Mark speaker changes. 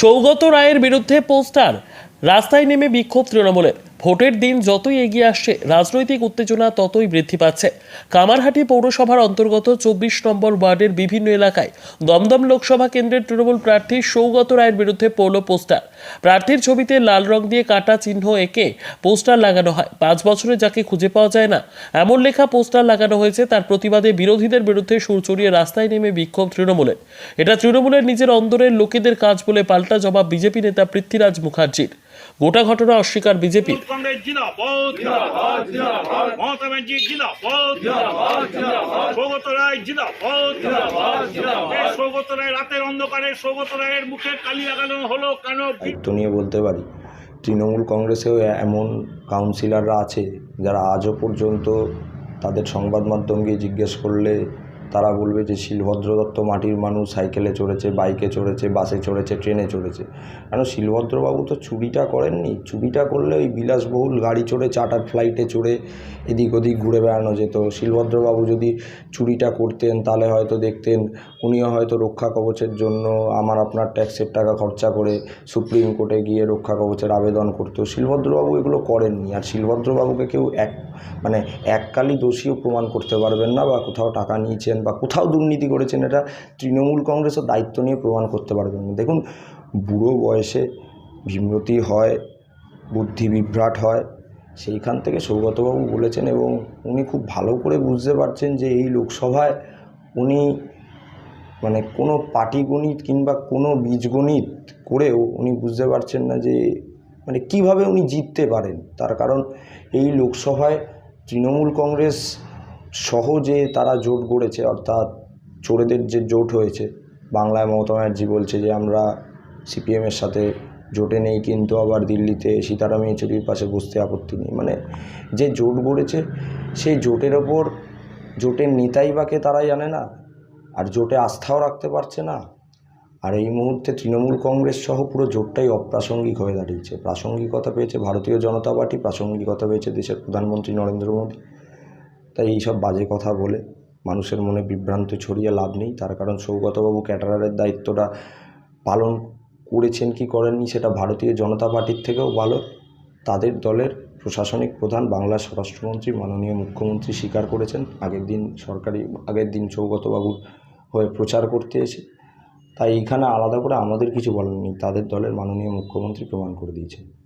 Speaker 1: সৌগত রায়ের বিরুদ্ধে পোস্টার। রাস্তায় নেমে বিক্ষোভ তৃণমূলের। ভোটের দিন যতই এগিয়ে আসছে, রাজনৈতিক উত্তেজনা ততই বৃদ্ধি পাচ্ছে। কামারহাটি পৌরসভার অন্তর্গত চব্বিশ নম্বর ওয়ার্ডের বিভিন্ন এলাকায় দমদম লোকসভা কেন্দ্রের তৃণমূল প্রার্থী সৌগত রায়ের বিরুদ্ধে পড়ল পোস্টার। প্রার্থীর ছবিতে লাল রং দিয়ে কাটা চিহ্ন এঁকে পোস্টার লাগানো হয়। পাঁচ বছরে যাকে খুঁজে পাওয়া যায় না, এমন লেখা পোস্টার লাগানো হয়েছে, তার প্রতিবাদে বিরোধীদের বিরুদ্ধে সুর চড়িয়ে রাস্তায় নেমে বিক্ষোভ তৃণমূলের। এটা তৃণমূলের নিজের অন্দরের লোকেদের কাজ বলে পাল্টা জবাব বিজেপি নেতা পৃথ্বীরাজ মুখার্জির। গোটা ঘটনা অস্বীকার বিজেপি।
Speaker 2: কংগ্রেস জিন্দাবাদ। মমতা ব্যানার্জি জিন্দাবাদ। সৌগত রায় জিন্দাবাদ। এই সৌগত রায় রাতের অন্ধকারে সৌগত রায়ের মুখে কালি লাগানো হলো কেন?
Speaker 3: দায়িত্ব নিয়ে বলতে পারি তৃণমূল কংগ্রেসেও এমন কাউন্সিলররা আছে যারা আজও পর্যন্ত তাদের সংবাদ মাধ্যমকে জিজ্ঞেস করলে তারা বলবে যে শিলভদ্র দত্ত মাটির মানুষ, সাইকেলে চড়েছে, বাইকে চড়েছে, বাসে চড়েছে, ট্রেনে চড়েছে। কেন শিলভদ্রবাবু তো চুরিটা করেননি? চুরিটা করলে ওই বিলাসবহুল গাড়ি চড়ে, চার্টার ফ্লাইটে চড়ে এদিক ওদিক ঘুরে বেড়ানো যেত। শিলভদ্রবাবু যদি চুরিটা করতেন, তাহলে হয়তো দেখতেন উনিও হয়তো রক্ষা কবচের জন্য আমার আপনার ট্যাক্সের টাকা খরচা করে সুপ্রিম কোর্টে গিয়ে রক্ষা কবচের আবেদন করতো। শিলভদ্রবাবু এগুলো করেননি। আর শিলভদ্রবাবুকে কেউ এক মানে এককালই দোষীও প্রমাণ করতে পারবেন না বা কোথাও টাকা নিয়েছেন বা কোথাও দুর্নীতি করেছেন, এটা তৃণমূল কংগ্রেসও দায়িত্ব নিয়ে প্রমাণ করতে পারবেন না। দেখুন, বুড়ো বয়সে বিমৃতি হয়, বুদ্ধি বিভ্রাট হয়, সেইখান থেকে সৌগতবাবু বলেছেন এবং উনি খুব ভালো করে বুঝতে পারছেন যে এই লোকসভায় উনি মানে কোনো পাটিগণিত কিংবা কোনো বীজগণিত করেও উনি বুঝতে পারছেন না যে মানে কীভাবে উনি জিততে পারেন। তার কারণ এই লোকসভায় তৃণমূল কংগ্রেস সহ যে তারা জোট গড়েছে, অর্থাৎ চোরেদের যে জোট হয়েছে, বাংলায় মমতা ব্যানার্জি বলছে যে, আমরা সিপিএমের সাথে জোটে নেই, কিন্তু আবার দিল্লিতে সীতারাম ইয়েচুরির পাশে বসতে আপত্তি নেই। মানে যে জোট গড়েছে, সেই জোটের ওপর জোটের নেতাই বাকে তারাই জানে না, আর জোটে আস্থাও রাখতে পারছে না। আর এই মুহূর্তে তৃণমূল কংগ্রেস সহ পুরো জোটটাই অপ্রাসঙ্গিক হয়ে দাঁড়িয়েছে। প্রাসঙ্গিকতা পেয়েছে ভারতীয় জনতা পার্টি, প্রাসঙ্গিকতা পেয়েছে দেশের প্রধানমন্ত্রী নরেন্দ্র মোদী। তাই এইসব বাজে কথা বলে। মানুষের মনে বিভ্রান্ত ছড়িয়ে লাভ নেই। তার কারণ সৌগতবাবু ক্যাটারারের দায়িত্বটা পালন করেছেন কি করেননি সেটা ভারতীয় জনতা পার্টির থেকেও ভালো। তাদের দলের প্রশাসনিক প্রধান বাংলার স্বরাষ্ট্রমন্ত্রী, মাননীয় মুখ্যমন্ত্রী স্বীকার করেছেন। আগের দিন সরকারি, আগের দিন সৌগতবাবুর হয়ে প্রচার করতে এসে। তাই এইখানে আলাদা করে আমাদের কিছু বলার নেই। তাদের দলের মাননীয় মুখ্যমন্ত্রী প্রমাণ করে দিয়েছেন।